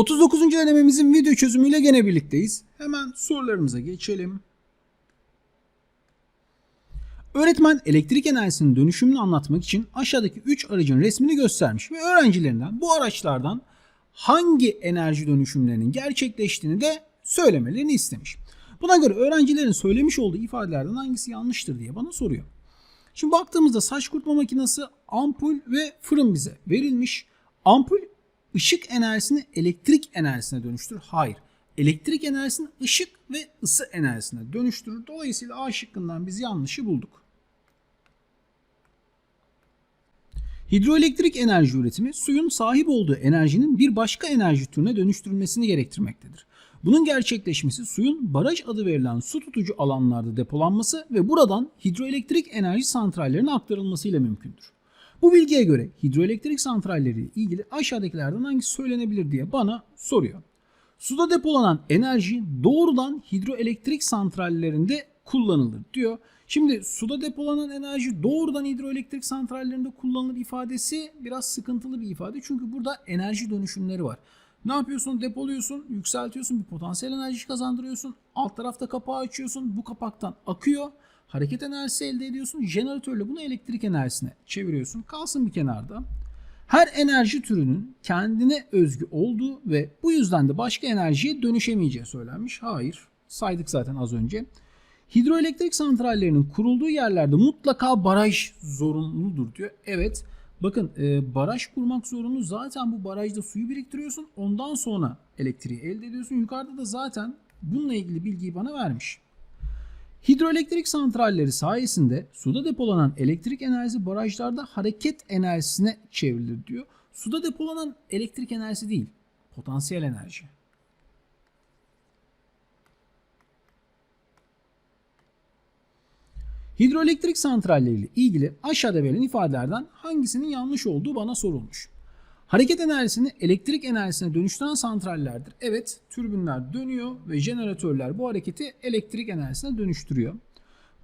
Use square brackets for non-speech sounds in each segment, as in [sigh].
39. denememizin video çözümüyle gene birlikteyiz. Hemen sorularımıza geçelim. Öğretmen elektrik enerjisinin dönüşümünü anlatmak için aşağıdaki 3 aracın resmini göstermiş ve öğrencilerinden bu araçlardan hangi enerji dönüşümlerinin gerçekleştiğini de söylemelerini istemiş. Buna göre öğrencilerin söylemiş olduğu ifadelerden hangisi yanlıştır diye bana soruyor. Şimdi baktığımızda saç kurutma makinesi, ampul ve fırın bize verilmiş. Ampul ışık enerjisini elektrik enerjisine dönüştürür. Hayır. Elektrik enerjisini ışık ve ısı enerjisine dönüştürür. Dolayısıyla A şıkkından biz yanlışı bulduk. Hidroelektrik enerji üretimi suyun sahip olduğu enerjinin bir başka enerji türüne dönüştürülmesini gerektirmektedir. Bunun gerçekleşmesi suyun baraj adı verilen su tutucu alanlarda depolanması ve buradan hidroelektrik enerji santrallerine aktarılmasıyla mümkündür. Bu bilgiye göre hidroelektrik santralleri ile ilgili aşağıdakilerden hangisi söylenebilir diye bana soruyor. Suda depolanan enerji doğrudan hidroelektrik santrallerinde kullanılır diyor. Şimdi suda depolanan enerji doğrudan hidroelektrik santrallerinde kullanılır ifadesi biraz sıkıntılı bir ifade. Çünkü burada enerji dönüşümleri var. Ne yapıyorsun? Depoluyorsun, yükseltiyorsun, bir potansiyel enerji kazandırıyorsun. Alt tarafta kapağı açıyorsun. Bu kapaktan akıyor. Hareket enerjisi elde ediyorsun. Jeneratörle bunu elektrik enerjisine çeviriyorsun. Kalsın bir kenarda. Her enerji türünün kendine özgü olduğu ve bu yüzden de başka enerjiye dönüşemeyeceği söylenmiş. Hayır. Saydık zaten az önce. Hidroelektrik santrallerinin kurulduğu yerlerde mutlaka baraj zorunludur diyor. Evet. Bakın e, baraj kurmak zorunlu. Zaten bu barajda suyu biriktiriyorsun. Ondan sonra elektriği elde ediyorsun. Yukarıda da zaten bununla ilgili bilgiyi bana vermiş. Hidroelektrik santralleri sayesinde suda depolanan elektrik enerjisi barajlarda hareket enerjisine çevrilir diyor. Suda depolanan elektrik enerjisi değil, potansiyel enerji. Hidroelektrik santralleriyle ilgili aşağıda verilen ifadelerden hangisinin yanlış olduğu bana sorulmuş. Hareket enerjisini elektrik enerjisine dönüştüren santrallerdir. Evet, türbinler dönüyor ve jeneratörler bu hareketi elektrik enerjisine dönüştürüyor.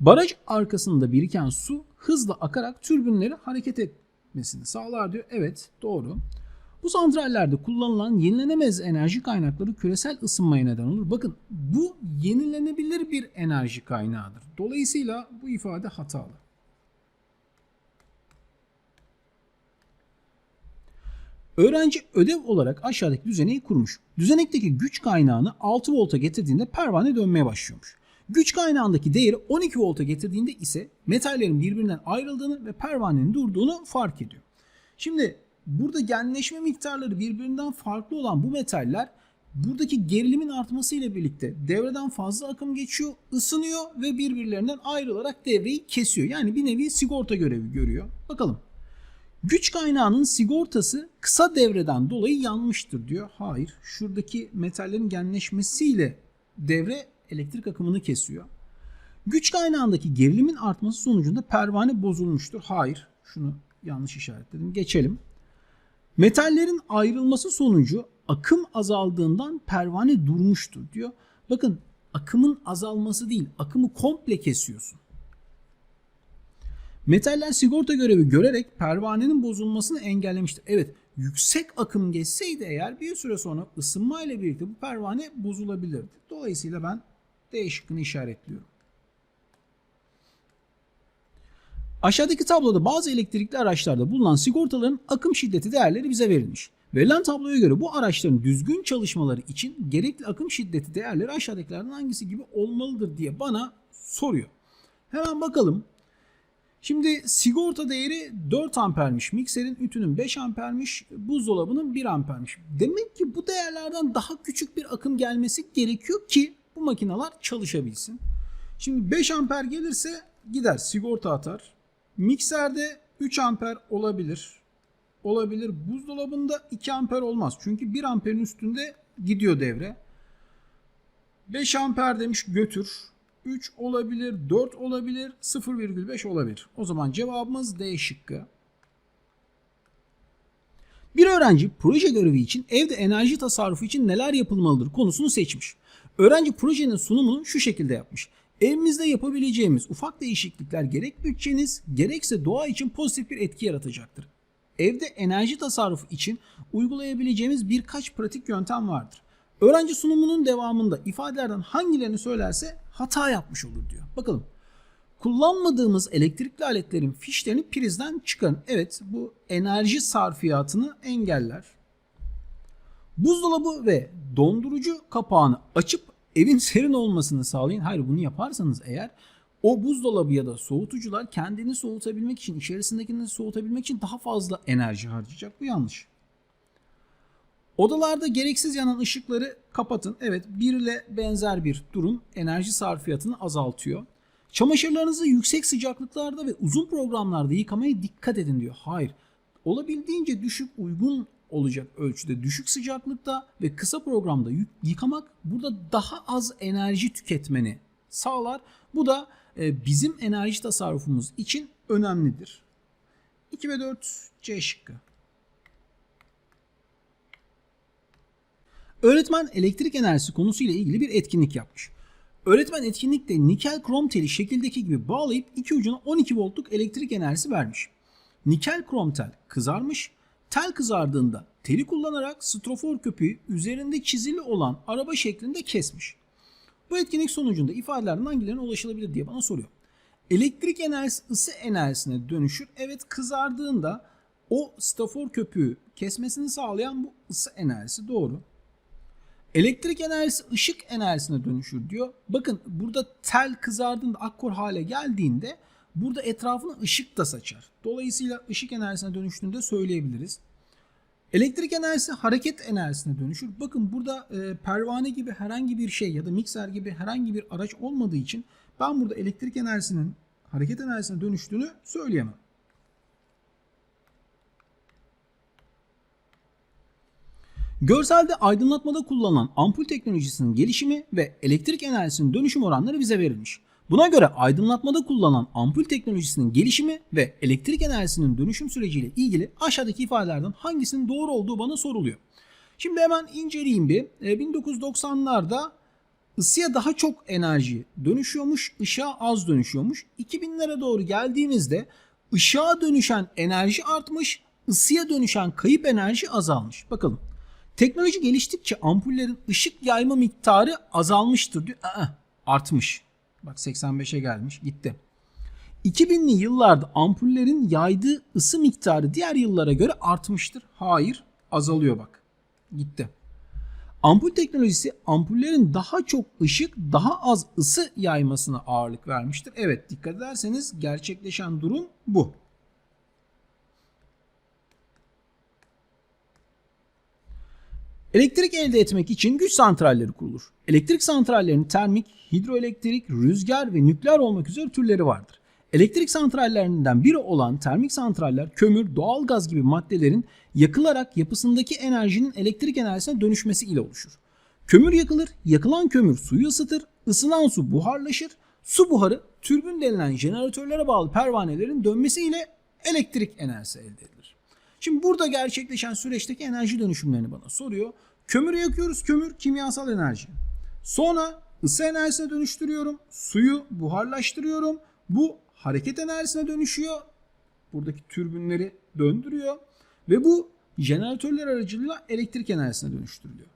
Baraj arkasında biriken su hızla akarak türbinleri hareket etmesini sağlar diyor. Evet, doğru. Bu santrallerde kullanılan yenilenemez enerji kaynakları küresel ısınmaya neden olur. Bakın bu yenilenebilir bir enerji kaynağıdır. Dolayısıyla bu ifade hatalı. Öğrenci ödev olarak aşağıdaki düzeneyi kurmuş. Düzenekteki güç kaynağını 6 volta getirdiğinde pervane dönmeye başlıyormuş. Güç kaynağındaki değeri 12 volta getirdiğinde ise metallerin birbirinden ayrıldığını ve pervanenin durduğunu fark ediyor. Şimdi burada genleşme miktarları birbirinden farklı olan bu metaller buradaki gerilimin artmasıyla birlikte devreden fazla akım geçiyor, ısınıyor ve birbirlerinden ayrılarak devreyi kesiyor. Yani bir nevi sigorta görevi görüyor. Bakalım. Güç kaynağının sigortası kısa devreden dolayı yanmıştır diyor. Hayır. Şuradaki metallerin genleşmesiyle devre elektrik akımını kesiyor. Güç kaynağındaki gerilimin artması sonucunda pervane bozulmuştur. Hayır. Şunu yanlış işaretledim. Geçelim. Metallerin ayrılması sonucu akım azaldığından pervane durmuştur diyor. Bakın akımın azalması değil, akımı komple kesiyorsun. Metaller sigorta görevi görerek pervanenin bozulmasını engellemiştir. Evet yüksek akım geçseydi eğer bir süre sonra ısınma ile birlikte bu pervane bozulabilirdi. Dolayısıyla ben D şıkkını işaretliyorum. Aşağıdaki tabloda bazı elektrikli araçlarda bulunan sigortaların akım şiddeti değerleri bize verilmiş. Verilen tabloya göre bu araçların düzgün çalışmaları için gerekli akım şiddeti değerleri aşağıdakilerden hangisi gibi olmalıdır diye bana soruyor. Hemen bakalım. Şimdi sigorta değeri 4 ampermiş. Mikserin ütünün 5 ampermiş. Buzdolabının 1 ampermiş. Demek ki bu değerlerden daha küçük bir akım gelmesi gerekiyor ki bu makineler çalışabilsin. Şimdi 5 amper gelirse gider sigorta atar. Mikserde 3 amper olabilir. Olabilir. Buzdolabında 2 amper olmaz. Çünkü 1 amperin üstünde gidiyor devre. 5 amper demiş götür. 3 olabilir, 4 olabilir, 0,5 olabilir. O zaman cevabımız D şıkkı. Bir öğrenci proje görevi için evde enerji tasarrufu için neler yapılmalıdır konusunu seçmiş. Öğrenci projenin sunumunu şu şekilde yapmış. Evimizde yapabileceğimiz ufak değişiklikler gerek bütçeniz gerekse doğa için pozitif bir etki yaratacaktır. Evde enerji tasarrufu için uygulayabileceğimiz birkaç pratik yöntem vardır. Öğrenci sunumunun devamında ifadelerden hangilerini söylerse hata yapmış olur diyor. Bakalım. Kullanmadığımız elektrikli aletlerin fişlerini prizden çıkarın. Evet bu enerji sarfiyatını engeller. Buzdolabı ve dondurucu kapağını açıp evin [laughs] serin olmasını sağlayın. Hayır bunu yaparsanız eğer o buzdolabı ya da soğutucular kendini soğutabilmek için, içerisindekini soğutabilmek için daha fazla enerji harcayacak. Bu yanlış. Odalarda gereksiz yanan ışıkları kapatın. Evet bir ile benzer bir durum enerji sarfiyatını azaltıyor. Çamaşırlarınızı yüksek sıcaklıklarda ve uzun programlarda yıkamaya dikkat edin diyor. Hayır. Olabildiğince düşük uygun olacak ölçüde düşük sıcaklıkta ve kısa programda yıkamak burada daha az enerji tüketmeni sağlar. Bu da e, bizim enerji tasarrufumuz için önemlidir. 2 ve 4 C şıkkı. Öğretmen elektrik enerjisi konusuyla ilgili bir etkinlik yapmış. Öğretmen etkinlikte nikel krom teli şekildeki gibi bağlayıp iki ucuna 12 voltluk elektrik enerjisi vermiş. Nikel krom tel kızarmış. Tel kızardığında teli kullanarak strofor köpüğü üzerinde çizili olan araba şeklinde kesmiş. Bu etkinlik sonucunda ifadelerden hangilerine ulaşılabilir diye bana soruyor. Elektrik enerjisi ısı enerjisine dönüşür. Evet kızardığında o stafor köpüğü kesmesini sağlayan bu ısı enerjisi doğru. Elektrik enerjisi ışık enerjisine dönüşür diyor. Bakın burada tel kızardığında akkor hale geldiğinde burada etrafına ışık da saçar. Dolayısıyla ışık enerjisine dönüştüğünde söyleyebiliriz. Elektrik enerjisi hareket enerjisine dönüşür. Bakın burada e, pervane gibi herhangi bir şey ya da mikser gibi herhangi bir araç olmadığı için ben burada elektrik enerjisinin hareket enerjisine dönüştüğünü söyleyemem. Görselde aydınlatmada kullanılan ampul teknolojisinin gelişimi ve elektrik enerjisinin dönüşüm oranları bize verilmiş. Buna göre aydınlatmada kullanılan ampul teknolojisinin gelişimi ve elektrik enerjisinin dönüşüm süreciyle ilgili aşağıdaki ifadelerden hangisinin doğru olduğu bana soruluyor. Şimdi hemen inceleyeyim bir. 1990'larda ısıya daha çok enerji dönüşüyormuş, ışığa az dönüşüyormuş. 2000'lere doğru geldiğimizde ışığa dönüşen enerji artmış, ısıya dönüşen kayıp enerji azalmış. Bakalım. Teknoloji geliştikçe ampullerin ışık yayma miktarı azalmıştır diyor. Aa, artmış. Bak 85'e gelmiş gitti. 2000'li yıllarda ampullerin yaydığı ısı miktarı diğer yıllara göre artmıştır. Hayır azalıyor bak. Gitti. Ampul teknolojisi ampullerin daha çok ışık daha az ısı yaymasına ağırlık vermiştir. Evet dikkat ederseniz gerçekleşen durum bu. Elektrik elde etmek için güç santralleri kurulur. Elektrik santrallerinin termik, hidroelektrik, rüzgar ve nükleer olmak üzere türleri vardır. Elektrik santrallerinden biri olan termik santraller kömür, doğal gaz gibi maddelerin yakılarak yapısındaki enerjinin elektrik enerjisine dönüşmesi ile oluşur. Kömür yakılır, yakılan kömür suyu ısıtır, ısınan su buharlaşır, su buharı türbün denilen jeneratörlere bağlı pervanelerin dönmesiyle elektrik enerjisi elde edilir. Şimdi burada gerçekleşen süreçteki enerji dönüşümlerini bana soruyor. Kömürü yakıyoruz. Kömür kimyasal enerji. Sonra ısı enerjisine dönüştürüyorum. Suyu buharlaştırıyorum. Bu hareket enerjisine dönüşüyor. Buradaki türbünleri döndürüyor. Ve bu jeneratörler aracılığıyla elektrik enerjisine dönüştürülüyor.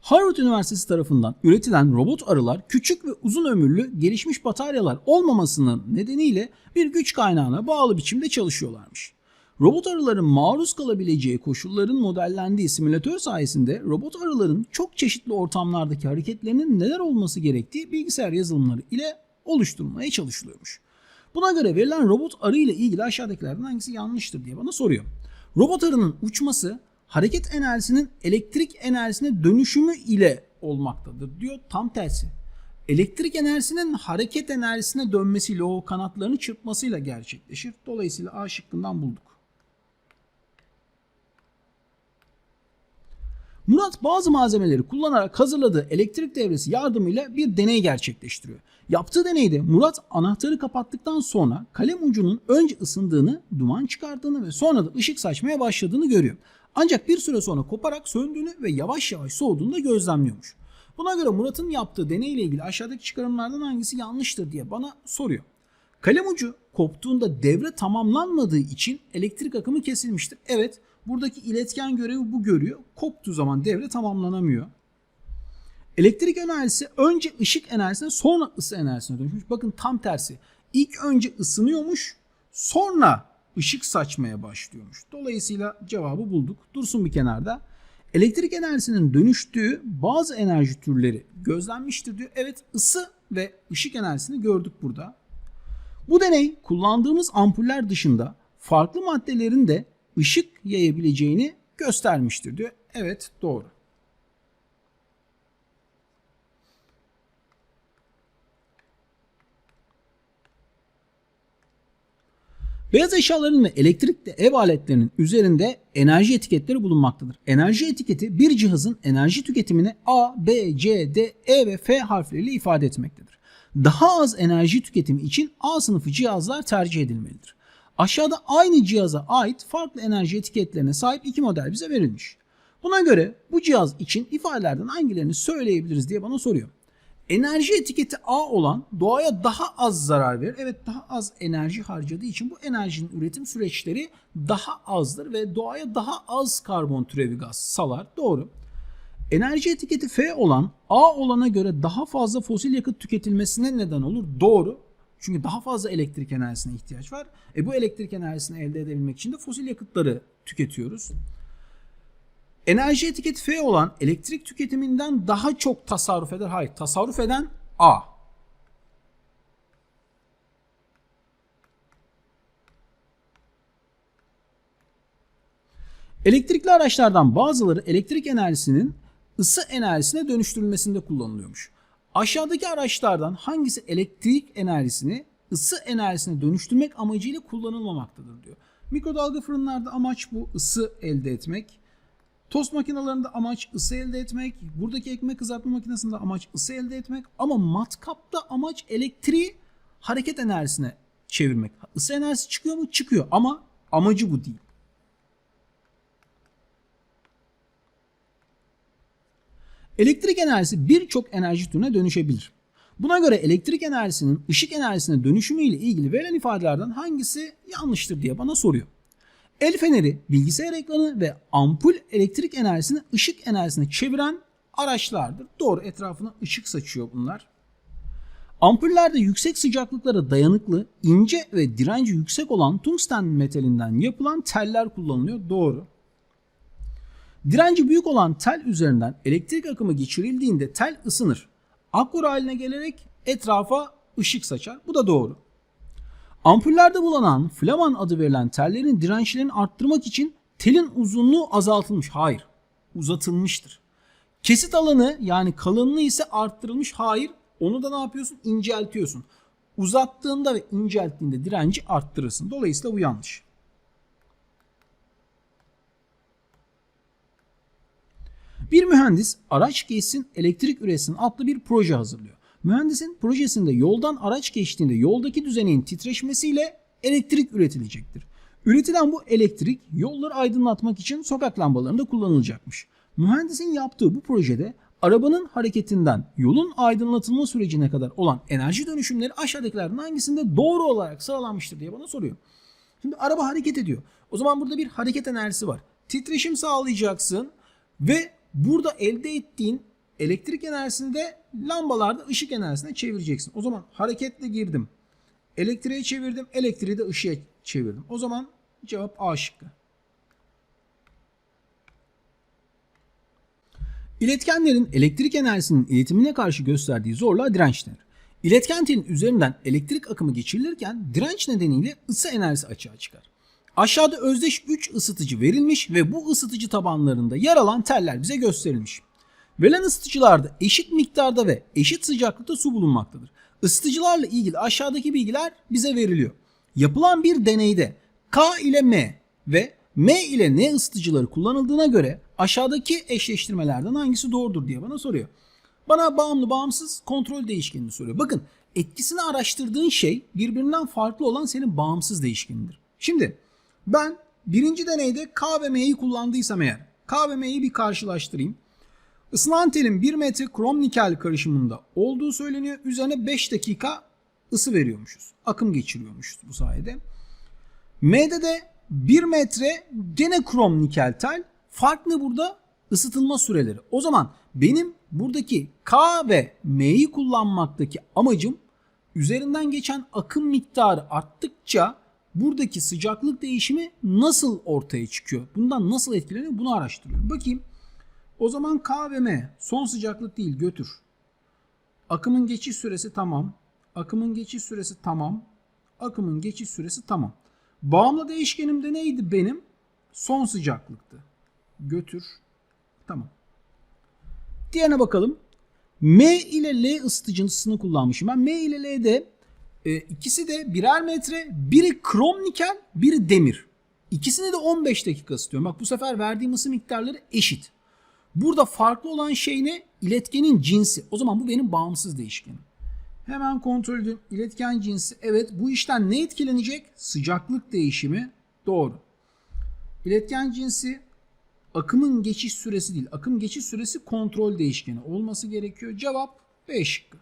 Harvard Üniversitesi tarafından üretilen robot arılar küçük ve uzun ömürlü gelişmiş bataryalar olmamasının nedeniyle bir güç kaynağına bağlı biçimde çalışıyorlarmış. Robot arıların maruz kalabileceği koşulların modellendiği simülatör sayesinde robot arıların çok çeşitli ortamlardaki hareketlerinin neler olması gerektiği bilgisayar yazılımları ile oluşturulmaya çalışılıyormuş. Buna göre verilen robot arı ile ilgili aşağıdakilerden hangisi yanlıştır diye bana soruyor. Robot arının uçması hareket enerjisinin elektrik enerjisine dönüşümü ile olmaktadır diyor. Tam tersi. Elektrik enerjisinin hareket enerjisine dönmesiyle o kanatlarını çırpmasıyla gerçekleşir. Dolayısıyla A şıkkından bulduk. Murat bazı malzemeleri kullanarak hazırladığı elektrik devresi yardımıyla bir deney gerçekleştiriyor. Yaptığı deneyde Murat anahtarı kapattıktan sonra kalem ucunun önce ısındığını, duman çıkardığını ve sonra da ışık saçmaya başladığını görüyor. Ancak bir süre sonra koparak söndüğünü ve yavaş yavaş soğuduğunu da gözlemliyormuş. Buna göre Murat'ın yaptığı deneyle ilgili aşağıdaki çıkarımlardan hangisi yanlıştır diye bana soruyor. Kalem ucu koptuğunda devre tamamlanmadığı için elektrik akımı kesilmiştir. Evet buradaki iletken görevi bu görüyor. Koptuğu zaman devre tamamlanamıyor. Elektrik enerjisi önce ışık enerjisine sonra ısı enerjisine dönüşmüş. Bakın tam tersi. İlk önce ısınıyormuş sonra ışık saçmaya başlıyormuş. Dolayısıyla cevabı bulduk. Dursun bir kenarda. Elektrik enerjisinin dönüştüğü bazı enerji türleri gözlenmiştir diyor. Evet ısı ve ışık enerjisini gördük burada. Bu deney kullandığımız ampuller dışında farklı maddelerin de ışık yayabileceğini göstermiştir diyor. Evet doğru. Beyaz eşyaların ve elektrikli ev aletlerinin üzerinde enerji etiketleri bulunmaktadır. Enerji etiketi bir cihazın enerji tüketimini A, B, C, D, E ve F harfleriyle ifade etmektedir. Daha az enerji tüketimi için A sınıfı cihazlar tercih edilmelidir. Aşağıda aynı cihaza ait farklı enerji etiketlerine sahip iki model bize verilmiş. Buna göre bu cihaz için ifadelerden hangilerini söyleyebiliriz diye bana soruyor. Enerji etiketi A olan doğaya daha az zarar verir. Evet daha az enerji harcadığı için bu enerjinin üretim süreçleri daha azdır ve doğaya daha az karbon türevi gaz salar. Doğru. Enerji etiketi F olan A olana göre daha fazla fosil yakıt tüketilmesine neden olur. Doğru. Çünkü daha fazla elektrik enerjisine ihtiyaç var. E bu elektrik enerjisini elde edebilmek için de fosil yakıtları tüketiyoruz. Enerji etiketi F olan elektrik tüketiminden daha çok tasarruf eder. Hayır, tasarruf eden A. Elektrikli araçlardan bazıları elektrik enerjisinin ısı enerjisine dönüştürülmesinde kullanılıyormuş. Aşağıdaki araçlardan hangisi elektrik enerjisini ısı enerjisine dönüştürmek amacıyla kullanılmamaktadır diyor. Mikrodalga fırınlarda amaç bu ısı elde etmek. Tost makinelerinde amaç ısı elde etmek. Buradaki ekmek kızartma makinesinde amaç ısı elde etmek. Ama matkapta amaç elektriği hareket enerjisine çevirmek. Isı enerjisi çıkıyor mu? Çıkıyor ama amacı bu değil. Elektrik enerjisi birçok enerji türüne dönüşebilir. Buna göre elektrik enerjisinin ışık enerjisine dönüşümü ile ilgili verilen ifadelerden hangisi yanlıştır diye bana soruyor. El feneri, bilgisayar ekranı ve ampul elektrik enerjisini ışık enerjisine çeviren araçlardır. Doğru etrafına ışık saçıyor bunlar. Ampullerde yüksek sıcaklıklara dayanıklı, ince ve direnci yüksek olan tungsten metalinden yapılan teller kullanılıyor. Doğru. Direnci büyük olan tel üzerinden elektrik akımı geçirildiğinde tel ısınır. Akkor haline gelerek etrafa ışık saçar. Bu da doğru. Ampullerde bulunan flaman adı verilen tellerin dirençlerini arttırmak için telin uzunluğu azaltılmış. Hayır, uzatılmıştır. Kesit alanı yani kalınlığı ise arttırılmış. Hayır, onu da ne yapıyorsun? İnceltiyorsun. Uzattığında ve incelttiğinde direnci arttırırsın. Dolayısıyla bu yanlış. Bir mühendis araç geçsin elektrik üretsin adlı bir proje hazırlıyor. Mühendisin projesinde yoldan araç geçtiğinde yoldaki düzeneğin titreşmesiyle elektrik üretilecektir. Üretilen bu elektrik yolları aydınlatmak için sokak lambalarında kullanılacakmış. Mühendisin yaptığı bu projede arabanın hareketinden yolun aydınlatılma sürecine kadar olan enerji dönüşümleri aşağıdakilerden hangisinde doğru olarak sıralanmıştır diye bana soruyor. Şimdi araba hareket ediyor. O zaman burada bir hareket enerjisi var. Titreşim sağlayacaksın ve burada elde ettiğin elektrik enerjisini de lambalarda ışık enerjisine çevireceksin. O zaman hareketle girdim. Elektriğe çevirdim. Elektriği de ışığa çevirdim. O zaman cevap A şıkkı. İletkenlerin elektrik enerjisinin iletimine karşı gösterdiği zorluğa direnç denir. İletken telin üzerinden elektrik akımı geçirilirken direnç nedeniyle ısı enerjisi açığa çıkar. Aşağıda özdeş 3 ısıtıcı verilmiş ve bu ısıtıcı tabanlarında yer alan teller bize gösterilmiş. Verilen ısıtıcılarda eşit miktarda ve eşit sıcaklıkta su bulunmaktadır. Isıtıcılarla ilgili aşağıdaki bilgiler bize veriliyor. Yapılan bir deneyde K ile M ve M ile N ısıtıcıları kullanıldığına göre aşağıdaki eşleştirmelerden hangisi doğrudur diye bana soruyor. Bana bağımlı bağımsız kontrol değişkenini soruyor. Bakın etkisini araştırdığın şey birbirinden farklı olan senin bağımsız değişkenindir. Şimdi ben birinci deneyde K ve M'yi kullandıysam eğer K ve M'yi bir karşılaştırayım. Isınan telin 1 metre krom nikel karışımında olduğu söyleniyor. Üzerine 5 dakika ısı veriyormuşuz. Akım geçiriyormuşuz bu sayede. M'de de 1 metre gene krom nikel tel. Fark ne burada? Isıtılma süreleri. O zaman benim buradaki K ve M'yi kullanmaktaki amacım üzerinden geçen akım miktarı arttıkça buradaki sıcaklık değişimi nasıl ortaya çıkıyor? Bundan nasıl etkileniyor? Bunu araştırıyorum. Bakayım. O zaman K ve M son sıcaklık değil götür. Akımın geçiş süresi tamam. Akımın geçiş süresi tamam. Akımın geçiş süresi tamam. Bağımlı değişkenim de neydi benim? Son sıcaklıktı. Götür. Tamam. Diğerine bakalım. M ile L ısıtıcısını kullanmışım. Ben M ile L'de e, ikisi de birer metre. Biri krom nikel, biri demir. İkisini de 15 dakika ısıtıyorum. Bak bu sefer verdiğim ısı miktarları eşit. Burada farklı olan şey ne? İletkenin cinsi. O zaman bu benim bağımsız değişkenim. Hemen kontrol edeyim. İletken cinsi. Evet bu işten ne etkilenecek? Sıcaklık değişimi. Doğru. İletken cinsi akımın geçiş süresi değil. Akım geçiş süresi kontrol değişkeni olması gerekiyor. Cevap B şıkkı.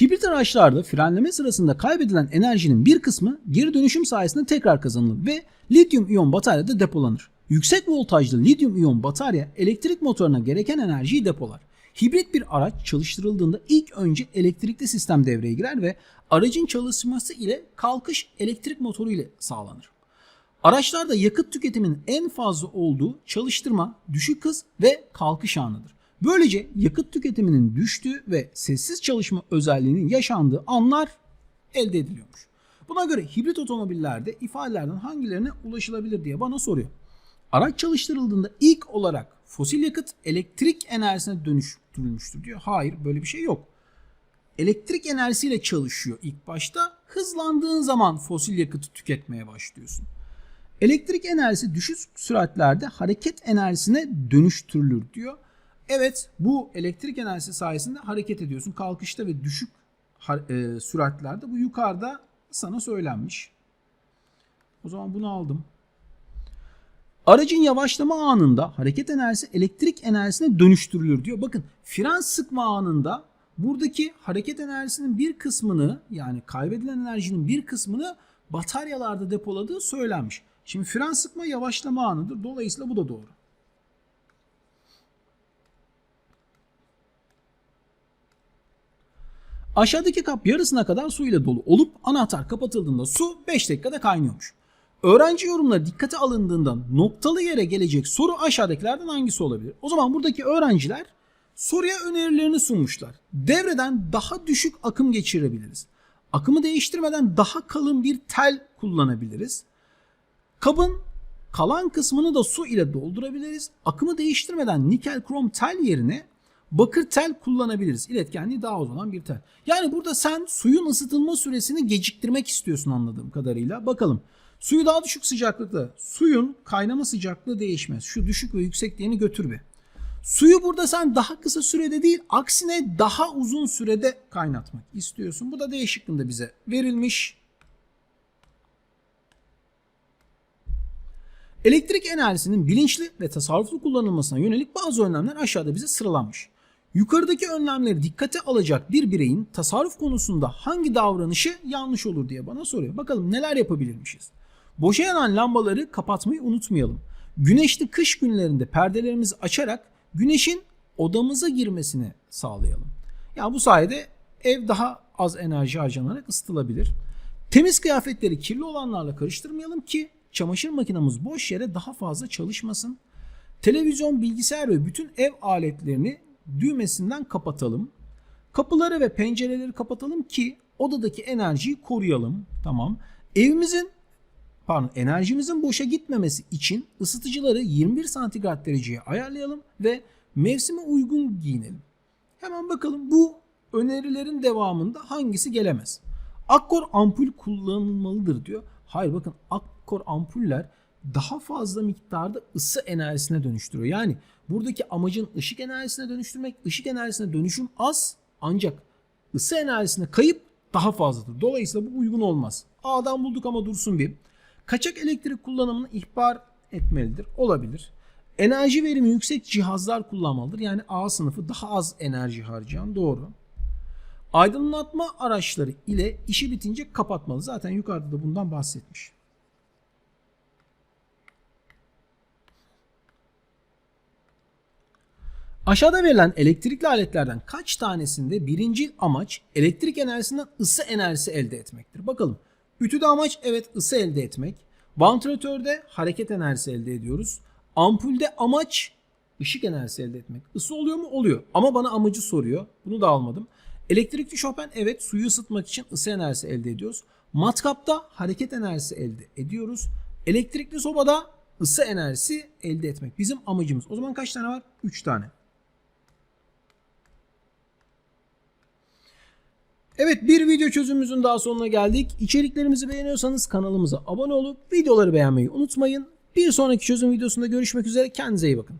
Hibrit araçlarda frenleme sırasında kaybedilen enerjinin bir kısmı geri dönüşüm sayesinde tekrar kazanılır ve lityum iyon bataryada depolanır. Yüksek voltajlı lityum iyon batarya elektrik motoruna gereken enerjiyi depolar. Hibrit bir araç çalıştırıldığında ilk önce elektrikli sistem devreye girer ve aracın çalışması ile kalkış elektrik motoru ile sağlanır. Araçlarda yakıt tüketiminin en fazla olduğu çalıştırma, düşük hız ve kalkış anıdır. Böylece yakıt tüketiminin düştüğü ve sessiz çalışma özelliğinin yaşandığı anlar elde ediliyormuş. Buna göre hibrit otomobillerde ifadelerden hangilerine ulaşılabilir diye bana soruyor. Araç çalıştırıldığında ilk olarak fosil yakıt elektrik enerjisine dönüştürülmüştür diyor. Hayır böyle bir şey yok. Elektrik enerjisiyle çalışıyor ilk başta. Hızlandığın zaman fosil yakıtı tüketmeye başlıyorsun. Elektrik enerjisi düşük süratlerde hareket enerjisine dönüştürülür diyor. Evet bu elektrik enerjisi sayesinde hareket ediyorsun. Kalkışta ve düşük e, süratlerde bu yukarıda sana söylenmiş. O zaman bunu aldım. Aracın yavaşlama anında hareket enerjisi elektrik enerjisine dönüştürülür diyor. Bakın fren sıkma anında buradaki hareket enerjisinin bir kısmını yani kaybedilen enerjinin bir kısmını bataryalarda depoladığı söylenmiş. Şimdi fren sıkma yavaşlama anıdır. Dolayısıyla bu da doğru. Aşağıdaki kap yarısına kadar su ile dolu olup anahtar kapatıldığında su 5 dakikada kaynıyormuş. Öğrenci yorumları dikkate alındığında noktalı yere gelecek soru aşağıdakilerden hangisi olabilir? O zaman buradaki öğrenciler soruya önerilerini sunmuşlar. Devreden daha düşük akım geçirebiliriz. Akımı değiştirmeden daha kalın bir tel kullanabiliriz. Kabın kalan kısmını da su ile doldurabiliriz. Akımı değiştirmeden nikel krom tel yerine bakır tel kullanabiliriz. İletkenliği daha uzun olan bir tel. Yani burada sen suyun ısıtılma süresini geciktirmek istiyorsun anladığım kadarıyla. Bakalım. Suyu daha düşük sıcaklıkta. Suyun kaynama sıcaklığı değişmez. Şu düşük ve yüksek diyeni götür bir. Suyu burada sen daha kısa sürede değil aksine daha uzun sürede kaynatmak istiyorsun. Bu da D şıkkında bize verilmiş. Elektrik enerjisinin bilinçli ve tasarruflu kullanılmasına yönelik bazı önlemler aşağıda bize sıralanmış. Yukarıdaki önlemleri dikkate alacak bir bireyin tasarruf konusunda hangi davranışı yanlış olur diye bana soruyor. Bakalım neler yapabilirmişiz. Boşa yanan lambaları kapatmayı unutmayalım. Güneşli kış günlerinde perdelerimizi açarak güneşin odamıza girmesini sağlayalım. Yani bu sayede ev daha az enerji harcanarak ısıtılabilir. Temiz kıyafetleri kirli olanlarla karıştırmayalım ki çamaşır makinamız boş yere daha fazla çalışmasın. Televizyon, bilgisayar ve bütün ev aletlerini düğmesinden kapatalım. Kapıları ve pencereleri kapatalım ki odadaki enerjiyi koruyalım. Tamam. Evimizin pardon enerjimizin boşa gitmemesi için ısıtıcıları 21 santigrat dereceye ayarlayalım ve mevsime uygun giyinelim. Hemen bakalım bu önerilerin devamında hangisi gelemez? Akkor ampul kullanılmalıdır diyor. Hayır bakın akkor ampuller daha fazla miktarda ısı enerjisine dönüştürüyor. Yani buradaki amacın ışık enerjisine dönüştürmek. Işık enerjisine dönüşüm az ancak ısı enerjisine kayıp daha fazladır. Dolayısıyla bu uygun olmaz. A'dan bulduk ama dursun bir. Kaçak elektrik kullanımını ihbar etmelidir. Olabilir. Enerji verimi yüksek cihazlar kullanmalıdır. Yani A sınıfı daha az enerji harcayan doğru. Aydınlatma araçları ile işi bitince kapatmalı. Zaten yukarıda da bundan bahsetmiş. Aşağıda verilen elektrikli aletlerden kaç tanesinde birinci amaç elektrik enerjisinden ısı enerjisi elde etmektir? Bakalım. Ütüde amaç evet ısı elde etmek. Vantilatörde hareket enerjisi elde ediyoruz. Ampulde amaç ışık enerjisi elde etmek. Isı oluyor mu? Oluyor. Ama bana amacı soruyor. Bunu da almadım. Elektrikli şopen evet suyu ısıtmak için ısı enerjisi elde ediyoruz. Matkapta hareket enerjisi elde ediyoruz. Elektrikli sobada ısı enerjisi elde etmek. Bizim amacımız. O zaman kaç tane var? 3 tane. Evet bir video çözümümüzün daha sonuna geldik. İçeriklerimizi beğeniyorsanız kanalımıza abone olup videoları beğenmeyi unutmayın. Bir sonraki çözüm videosunda görüşmek üzere. Kendinize iyi bakın.